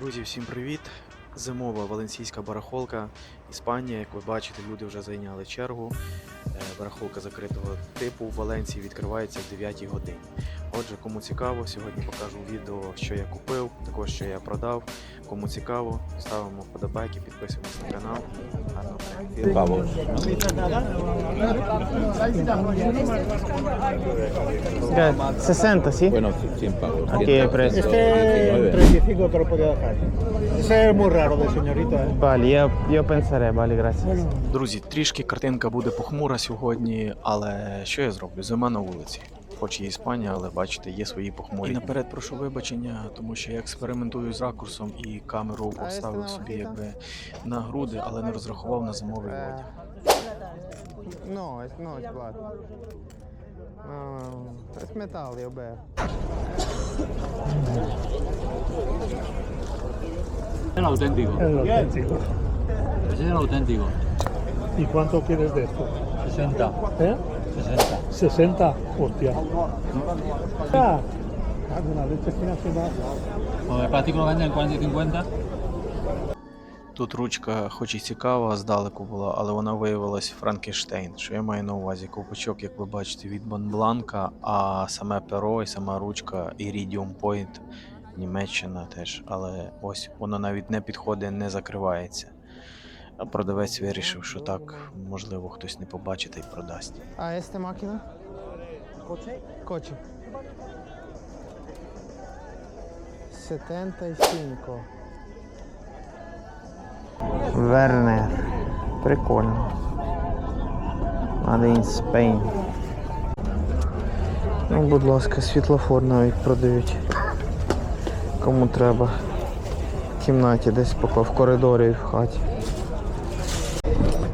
Друзі, всім привіт! Зимова валенсійська барахолка. Іспанія, як ви бачите, люди вже зайняли чергу. Е, Барахолка закритого типу в Валенції відкривається в 9 годині. Отже, кому цікаво, сьогодні покажу відео, що я купив, також що я продав. Кому цікаво, ставимо вподобайки, підписуємось на канал. Vamos. Mira, 60, ¿sí? Bueno, 100 pavos. Aquí el precio. Este en 35 te lo podía dejar. Es muy raro de señorita, ¿eh? Vale, yo, yo pensaré, vale, gracias. Друзі, трішки картинка буде похмура сьогодні, але що я зроблю? Зима на вулиці. Хоч і Іспанія, але бачите, є свої похмурі. І наперед прошу вибачення, тому що я експериментую з ракурсом і камеру поставив собі якби на груди, але не розрахував на зимовий Eh, одяг. no, es, no, es. No, es metal, yo veo. el auténtico. Es auténtico. Ese es el auténtico. ¿Y cuánto quieres de esto? 60. ¿Eh? 60. 60. Hostia. Ah, alguna leche sin más. Como de plástico lo venden en 40 y 50. Тут ручка, хоч і цікава, здалеку була, але вона виявилась Франкенштейн. Що я маю на увазі? Ковпачок, як ви бачите, від Монбланка, а саме перо і сама ручка Iridium Point, Німеччина теж. Але ось воно навіть не підходить, не закривається. А продавець вирішив, що так, можливо, хтось не побачить і продасть. ¿esta máquina? Coche. Coche. 75. Werner. Прикольно. Made in Spain. Ну, будь ласка, світлофор навіть продають. Кому треба. В кімнаті десь поки в коридорі і в хаті.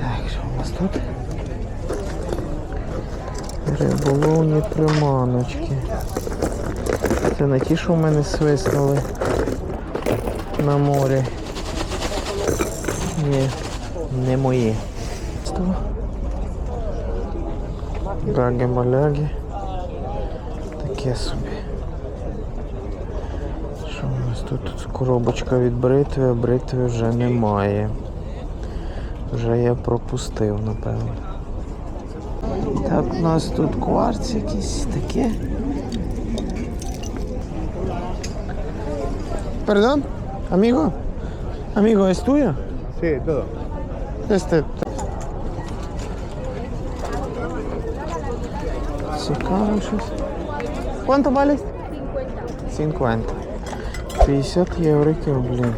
Так, що у нас тут? Риболовні приманочки. Це не ті, що в мене свиснули на морі. Ні, не мої. Гаги-маляги. Таке собі. Що у нас тут? Тут коробочка від бритви, а бритви вже немає. Вже я пропустив, напевно. Так, у нас тут кварц якийсь таке. Perdón, amigo. Amigo, ¿es tuyo? Sí, todo. Este. Цікаво щось. ¿Cuánto vale? 50. 50 євриків, блін.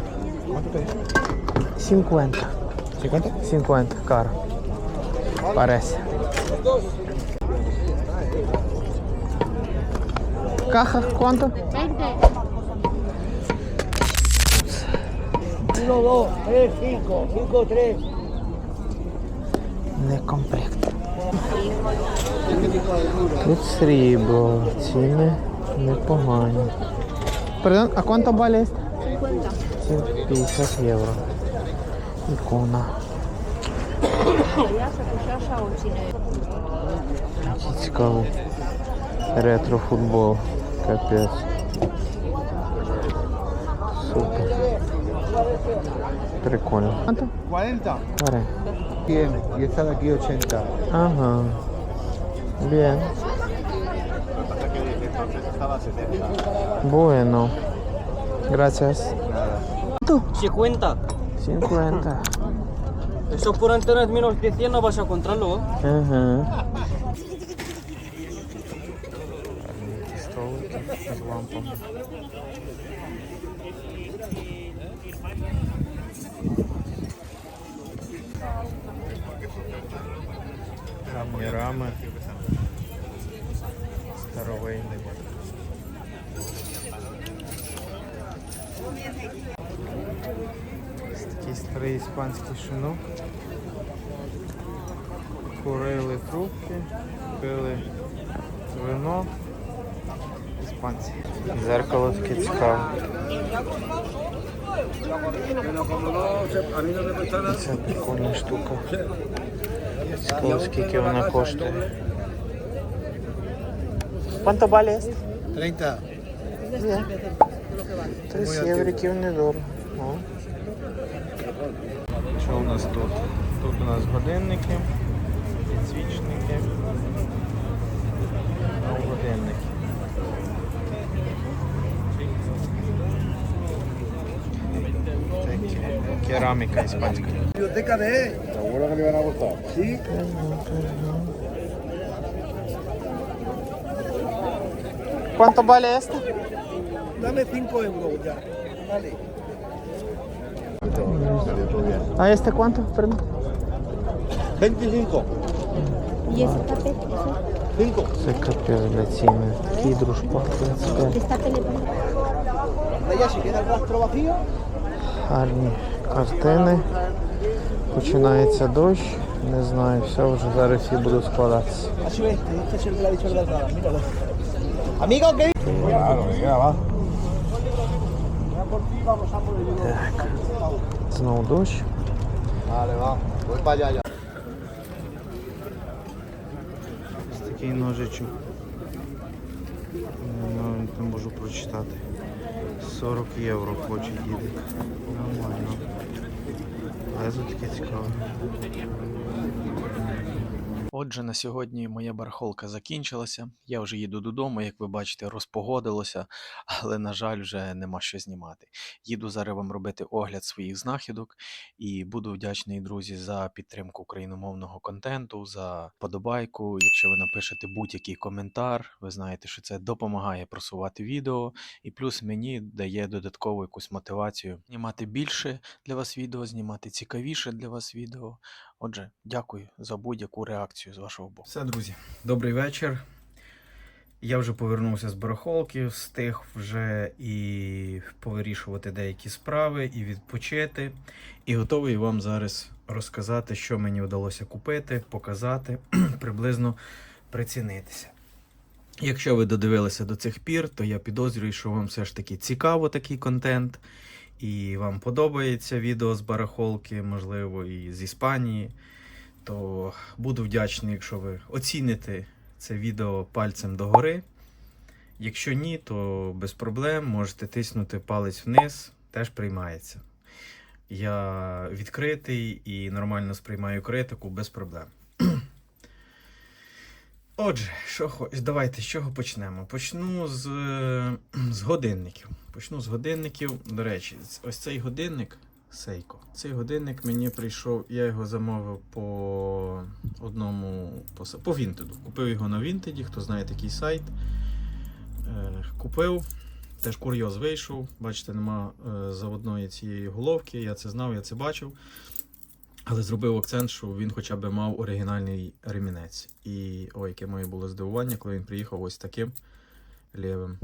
50. 50? 50, caro. Parece. ¿Caja cuánto? 1, 2, 3, 5, 5, 3. Не комплект. Тут срібло, ціни непогані. Perdón, ¿a cuánto vale este? 50. 50 євро. Ікона. Який цікавий ретро-футбол. Капець. Супер. Прикольно. Quanto? 40. 40. Bien, y esta de aquí 80. Ajá. Bien. Bueno. Gracias. 50. 50. Eso por internet menos de 100 no vas a encontrarlo. ¿eh? Uh -huh. Іспанський шинок. Курили трубки, пили вино. Іспанці. Зеркало таке цікаве. Це прикольна штука. Цікаво, скільки вона коштує. ¿Cuánto vale esto? 30. Bien. 30 євриків недорого. О. Що у нас тут? Тут у нас годинники, підсвічники. А годинники. Кераміка іспанська. De él. Seguro que le van a gustar. Sí. ¿Cuánto vale esta? Dame 5 euros ya. Vale. ¿A este cuánto? Perdón. 25. ¿Y ese papel? 5. Це капець для ціни. Такий дружбак 25. ¿Está teléfono? Ya si queda el rastro vacío. Гарні картини. Починається дощ. Не знаю, все, вже зараз всі будуть складатися. Así ves, este es el de la bicha de míralo. Amigo, ¿qué? Claro, venga, va. Так. Знову дощ. Ya. Ось такий ножичок. Не, можу прочитати. 40 євро хоче діди. Нормально. Лезо таке цікаве. Отже, на сьогодні моя барахолка закінчилася. Я вже їду додому, як ви бачите, розпогодилося, але, на жаль, вже нема що знімати. Їду зараз вам робити огляд своїх знахідок і буду вдячний, друзі, за підтримку україномовного контенту, за подобайку. Якщо ви напишете будь-який коментар, ви знаєте, що це допомагає просувати відео, і плюс мені дає додаткову якусь мотивацію знімати більше для вас відео, знімати цікавіше для вас відео. Отже, дякую за будь-яку реакцію з вашого боку. Все, друзі, добрий вечір. Я вже повернувся з барахолки, встиг вже і повирішувати деякі справи, і відпочити. І готовий вам зараз розказати, що мені вдалося купити, показати, приблизно прицінитися. Якщо ви додивилися до цих пір, то я підозрюю, що вам все ж таки цікаво такий контент, і вам подобається відео з барахолки, можливо, і з Іспанії, то буду вдячний, якщо ви оціните це відео пальцем догори. Якщо ні, то без проблем можете тиснути палець вниз, теж приймається. Я відкритий і нормально сприймаю критику без проблем. Отже, що хоч, давайте з чого почнемо? Почну з, з годинників. Почну з годинників. До речі, ось цей годинник Seiko. Цей годинник мені прийшов, я його замовив по одному по, по Vinted. Купив його на Vinted, хто знає такий сайт. Е, купив. Теж курйоз вийшов. Бачите, нема е, заводної цієї головки. Я це знав, я це бачив. Але зробив акцент, що він хоча б мав оригінальний ремінець. І ой, яке моє було здивування, коли він приїхав ось таким лівим.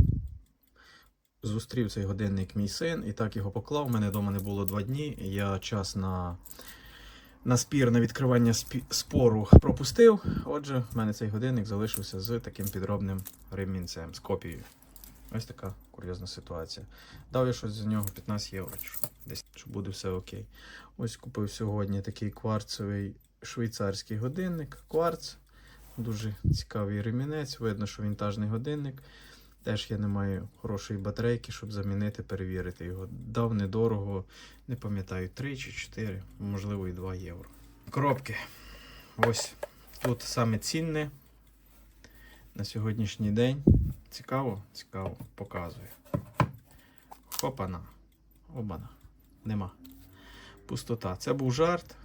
Зустрів цей годинник мій син і так його поклав. У мене вдома не було два дні. Я час на, на спір, на відкривання спі- спору пропустив. Отже, в мене цей годинник залишився з таким підробним ремінцем, з копією. Ось така курйозна ситуація. Дав я щось за нього 15 євро, десь, що буде все окей. Ось купив сьогодні такий кварцевий швейцарський годинник. Кварц. Дуже цікавий ремінець. Видно, що вінтажний годинник. Теж я не маю хорошої батарейки, щоб замінити, перевірити його. Дав недорого, не пам'ятаю, 3 чи 4, можливо, і 2 євро. Коробки. Ось тут саме цінне на сьогоднішній день. Цікаво? Цікаво, показую. Хопана. Обана. Нема. Пустота. Це був жарт.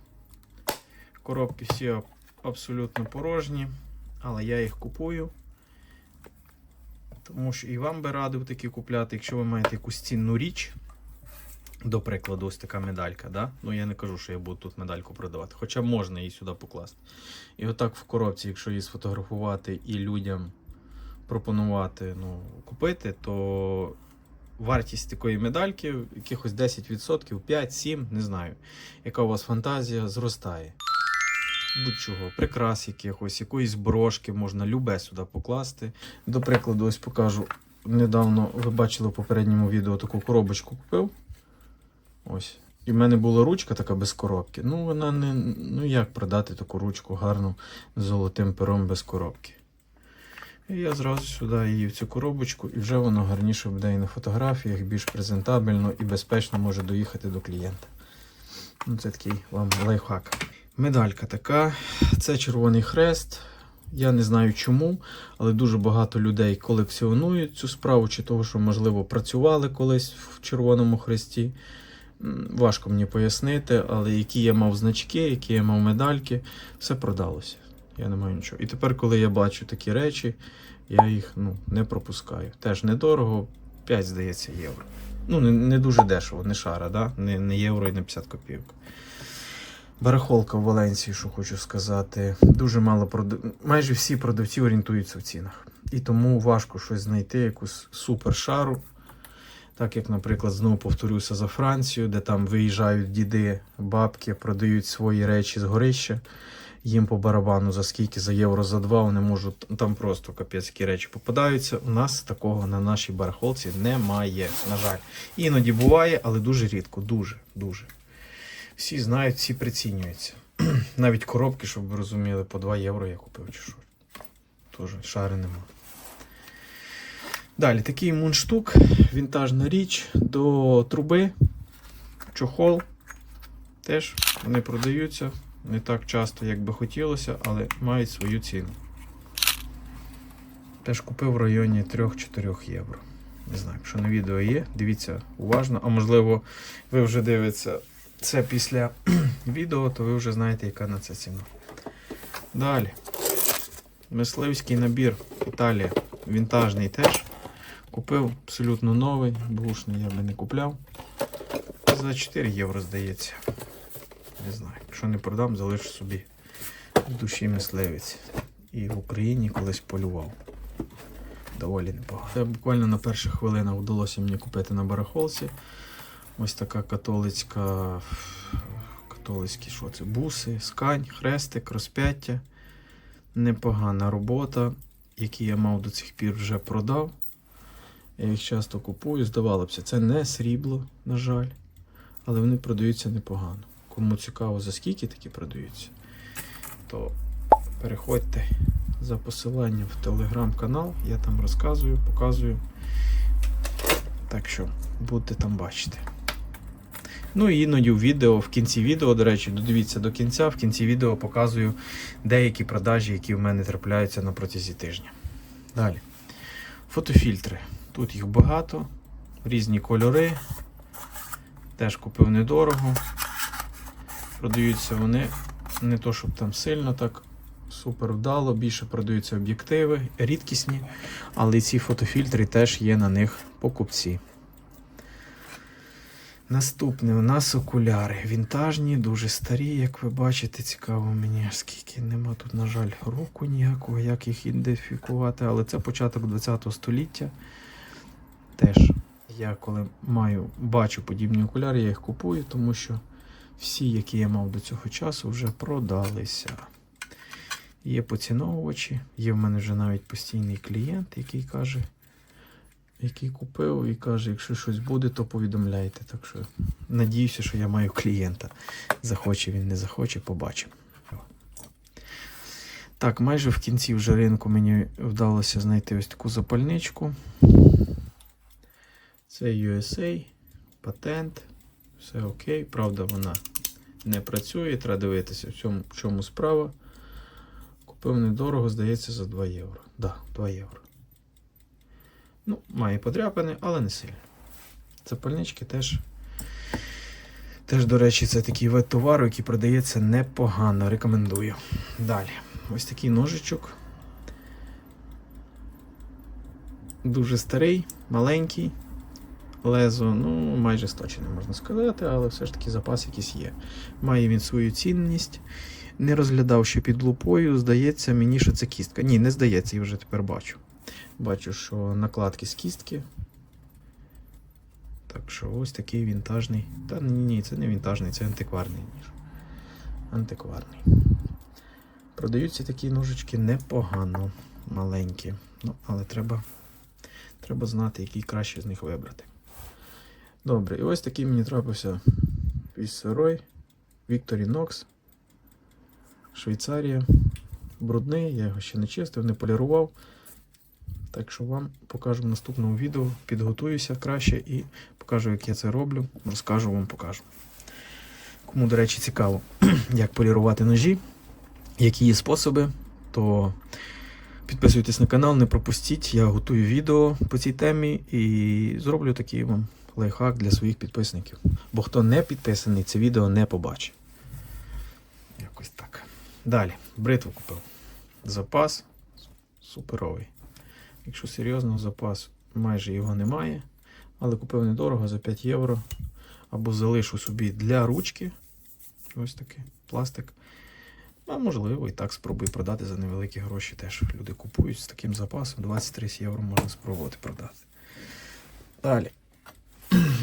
Коробки всі абсолютно порожні, але я їх купую. Тому що і вам би радив такі купляти, якщо ви маєте якусь цінну річ. До прикладу, ось така медалька. Да? Ну я не кажу, що я буду тут медальку продавати. Хоча можна її сюди покласти. І отак в коробці, якщо її сфотографувати і людям пропонувати ну, купити, то вартість такої медальки якихось 10%, 5-7, не знаю, яка у вас фантазія зростає. Будь-чого, прикрас якихось, якоїсь брошки можна любе сюди покласти. До прикладу, ось покажу. Недавно ви бачили в попередньому відео таку коробочку купив. Ось. І в мене була ручка така без коробки. Ну, вона не. Ну як продати таку ручку гарну з золотим пером без коробки. І я зразу сюди її в цю коробочку, і вже воно гарніше буде і на фотографіях, більш презентабельно і безпечно може доїхати до клієнта. Ну, це такий вам лайфхак. Медалька така. Це Червоний Хрест. Я не знаю чому, але дуже багато людей колекціонують цю справу, чи того, що, можливо, працювали колись в Червоному Хресті. Важко мені пояснити, але які я мав значки, які я мав медальки, все продалося. Я не маю нічого. І тепер, коли я бачу такі речі, я їх ну, не пропускаю. Теж недорого, 5, здається, євро. Ну, не, не дуже дешево, не шара, да? не, не євро і не 50 копійок. Барахолка в Валенції, що хочу сказати. Дуже мало продав... Майже всі продавці орієнтуються в цінах. І тому важко щось знайти, якусь супер шару. Так як, наприклад, знову повторюся за Францію, де там виїжджають діди, бабки, продають свої речі з горища. Їм по барабану за скільки, за євро, за два, вони можуть там просто капецькі речі попадаються. У нас такого на нашій барахолці немає. На жаль. Іноді буває, але дуже рідко, дуже, дуже. Всі знають, всі прицінюються. Навіть коробки, щоб ви розуміли, по 2 євро я купив чи що. Теж шари нема. Далі, такий мундштук, вінтажна річ до труби, чохол. Теж вони продаються не так часто, як би хотілося, але мають свою ціну. Теж купив в районі 3-4 євро. Не знаю, якщо на відео є, дивіться уважно, а можливо, ви вже дивитеся це після відео, то ви вже знаєте, яка на це ціна. Далі. Мисливський набір Італія. Вінтажний теж. Купив абсолютно новий, бушний я би не купляв. За 4 євро, здається. Не знаю. Якщо не продам, залишу собі в душі мисливець. І в Україні колись полював. Доволі непогано. Це буквально на перших хвилинах вдалося мені купити на барахолці. Ось така католицька. Католицькі що це? Буси, скань, хрестик, розп'яття. Непогана робота, які я мав до цих пір вже продав. Я їх часто купую, здавалося б, це не срібло, на жаль, але вони продаються непогано. Кому цікаво, за скільки такі продаються, то переходьте за посиланням в телеграм-канал, я там розказую, показую. Так що будете там бачити. Ну і іноді в відео, в кінці відео, до речі, додивіться до кінця, в кінці відео показую деякі продажі, які в мене трапляються на протязі тижня. Далі. Фотофільтри. Тут їх багато, різні кольори. Теж купив недорого. Продаються вони не то, щоб там сильно так супер вдало, більше продаються об'єктиви, рідкісні, але ці фотофільтри теж є на них покупці. Наступне у нас окуляри. Вінтажні, дуже старі, як ви бачите, цікаво мені, скільки нема тут, на жаль, року ніякого, як їх ідентифікувати, але це початок 20 століття. Теж я коли маю, бачу подібні окуляри, я їх купую, тому що всі, які я мав до цього часу, вже продалися. Є поціновувачі, є в мене вже навіть постійний клієнт, який каже, який купив і каже, якщо щось буде, то повідомляйте. Так що надіюся, що я маю клієнта. Захоче він, не захоче, побачимо. Так, майже в кінці вже ринку мені вдалося знайти ось таку запальничку. Це USA, патент, все окей. Правда, вона не працює, треба дивитися, в цьому, в чому справа. Купив недорого, здається, за 2 євро. Да, 2 євро. Ну, має подряпини, але не сильно. Запальнички теж. Теж, до речі, це такий вид товару, який продається непогано. Рекомендую. Далі. Ось такий ножичок. Дуже старий, маленький. Лезо, ну, майже сточене, можна сказати, але все ж таки запас якийсь є. Має він свою цінність. Не розглядав ще під лупою, здається мені, що це кістка. Ні, не здається, я вже тепер бачу. Бачу, що накладки з кістки. Так що ось такий вінтажний. Та ні, ні, це не вінтажний, це антикварний ніж. Антикварний. Продаються такі ножички непогано, маленькі. Ну, але треба, треба знати, який краще з них вибрати. Добре, і ось такий мені трапився вісерой Victorinox. Швейцарія. Брудний, я його ще не чистив, не полірував. Так що вам покажу в наступному відео, підготуюся краще і покажу, як я це роблю. Розкажу вам, покажу. Кому, до речі, цікаво, як полірувати ножі, які є способи, то підписуйтесь на канал, не пропустіть. Я готую відео по цій темі і зроблю такий вам лайфхак для своїх підписників. Бо хто не підписаний, це відео не побачить. Якось так. Далі, бритву купив. Запас суперовий. Якщо серйозно, запас майже його немає. Але купив недорого за 5 євро. Або залишу собі для ручки. Ось такий пластик. А можливо, і так спробую продати за невеликі гроші. Теж люди купують з таким запасом. 20-30 євро можна спробувати продати. Далі.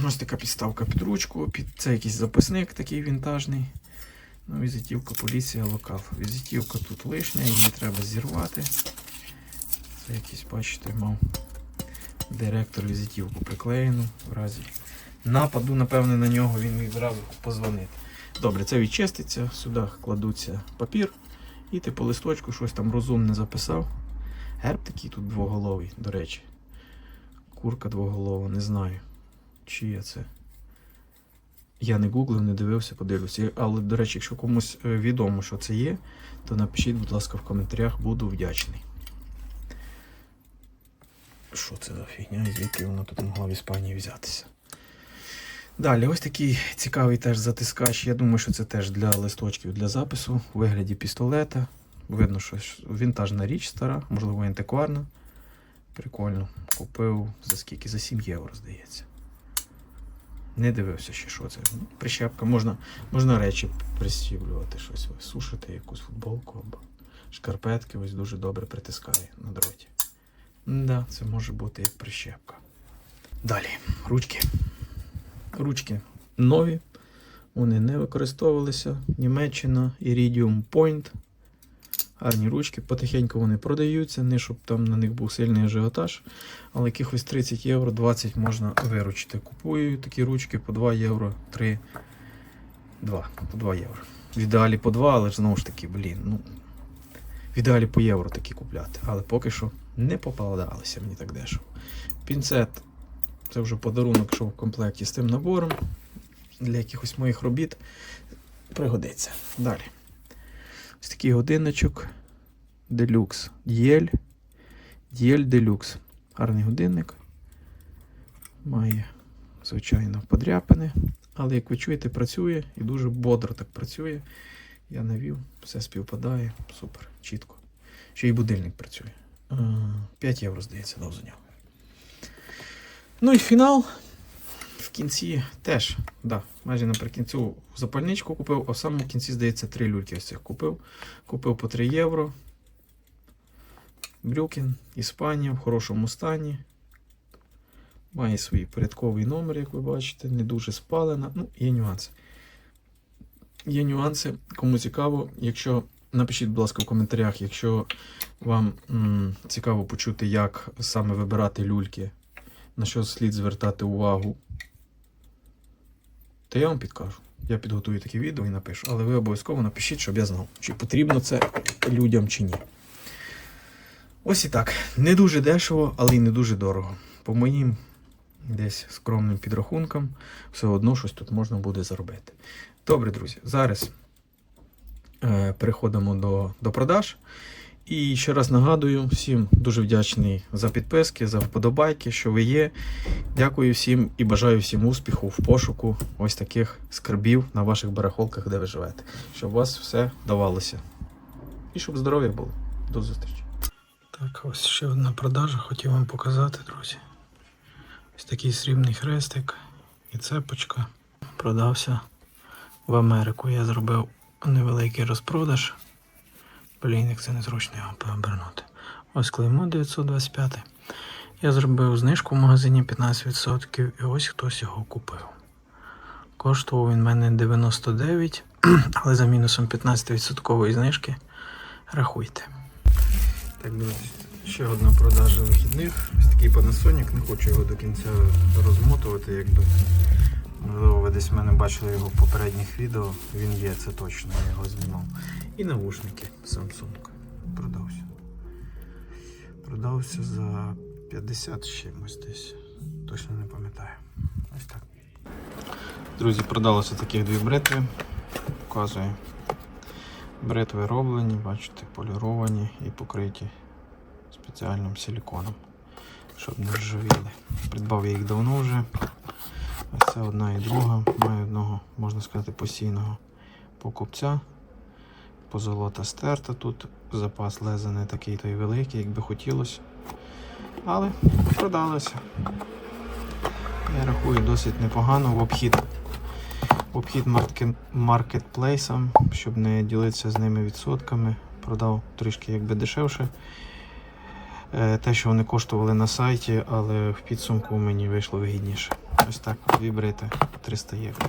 Ось така підставка під ручку. Під... Це якийсь записник такий вінтажний. Ну, візитівка поліція локал. Візитівка тут лишня, її треба зірвати. Це якийсь, бачите, мав директор візитівку приклеєну в разі нападу, напевне, на нього він міг зразу позвонити. Добре, це відчиститься, сюди кладуться папір, і ти по листочку щось там розумне записав. Герб такий тут двоголовий, до речі. Курка двоголова, не знаю. Чия це. Я не гуглив, не дивився, подивлюся. Але, до речі, якщо комусь е, відомо, що це є, то напишіть, будь ласка, в коментарях, буду вдячний. Що це за фігня? Звідки вона тут могла в Іспанії взятися? Далі, ось такий цікавий теж затискач. Я думаю, що це теж для листочків для запису у вигляді пістолета. Видно, що вінтажна річ стара, можливо, антикварна. Прикольно. Купив за скільки? За 7 євро, здається. Не дивився ще, що це. Ну, Прищепка, можна, можна речі присіблювати, щось ось, сушити, якусь футболку або шкарпетки, ось дуже добре притискає на дроті. Да, це може бути як прищепка. Далі, ручки. Ручки нові, вони не використовувалися. Німеччина, Iridium Point. Гарні ручки, потихеньку вони продаються, не щоб там на них був сильний ажіотаж, але якихось 30 євро, 20 можна виручити. Купую такі ручки по 2 євро, 3, 2, по 2 євро. В ідеалі по 2, але ж знову ж таки, блін, ну. В ідеалі по євро такі купляти, але поки що не попадалися мені так дешево. Пінцет це вже подарунок, що в комплекті з тим набором. Для якихось моїх робіт пригодиться. Далі. Ось такий годинничок Deluxe Діель. Діель Deluxe. Гарний годинник. Має, звичайно, подряпини. Але, як ви чуєте, працює і дуже бодро так працює. Я навів, все співпадає. Супер, чітко. Ще й будильник працює. Е, 5 євро, здається, дав за нього. Ну і фінал. В кінці теж, да, майже наприкінці запальничку купив, а в самому кінці, здається, три люльки ось цих купив. Купив по 3 євро. Брюкін, Іспанія в хорошому стані. Має свій порядковий номер, як ви бачите, не дуже спалена. Ну, є нюанси. Є нюанси, кому цікаво, якщо напишіть, будь ласка, в коментарях, якщо вам м, цікаво почути, як саме вибирати люльки, на що слід звертати увагу, то я вам підкажу. Я підготую таке відео і напишу. Але ви обов'язково напишіть, щоб я знав, чи потрібно це людям чи ні. Ось і так. Не дуже дешево, але й не дуже дорого. По моїм десь скромним підрахункам, все одно щось тут можна буде заробити. Добре, друзі, зараз е, переходимо до, до продаж. І ще раз нагадую, всім дуже вдячний за підписки, за вподобайки, що ви є. Дякую всім і бажаю всім успіху в пошуку ось таких скарбів на ваших барахолках, де ви живете. Щоб у вас все давалося. І щоб здоров'я було. До зустрічі. Так, ось ще одна продажа, хотів вам показати, друзі. Ось такий срібний хрестик і цепочка. Продався в Америку. Я зробив невеликий розпродаж. Блін, як це незручно його пообернути. Ось клеймо 925. Я зробив знижку в магазині 15% і ось хтось його купив. Коштував він мене 99, але за мінусом 15% знижки рахуйте. Так, друзі, ще одна продажа вихідних. Ось такий Panasonic, не хочу його до кінця розмотувати, якби. Можливо, ви десь в мене бачили його в попередніх відео. Він є, це точно, я його знімав. І навушники Samsung продався. Продався за 50 з чимось десь. Точно не пам'ятаю. Ось так. Друзі, продалося таких дві бритви. Показую. Бритви роблені, бачите, поліровані і покриті спеціальним силіконом, щоб не ржавіли. Придбав я їх давно вже. Ось це одна і друга. Маю одного, можна сказати, постійного покупця. Позолота стерта тут. Запас леза не такий той великий, як би хотілося. Але продалося. Я рахую досить непогано в обхід. В обхід маркет, маркетплейсам, щоб не ділитися з ними відсотками. Продав трішки якби дешевше. Е, Те, що вони коштували на сайті, але в підсумку мені вийшло вигідніше. Ось так, дві брити 300 євро.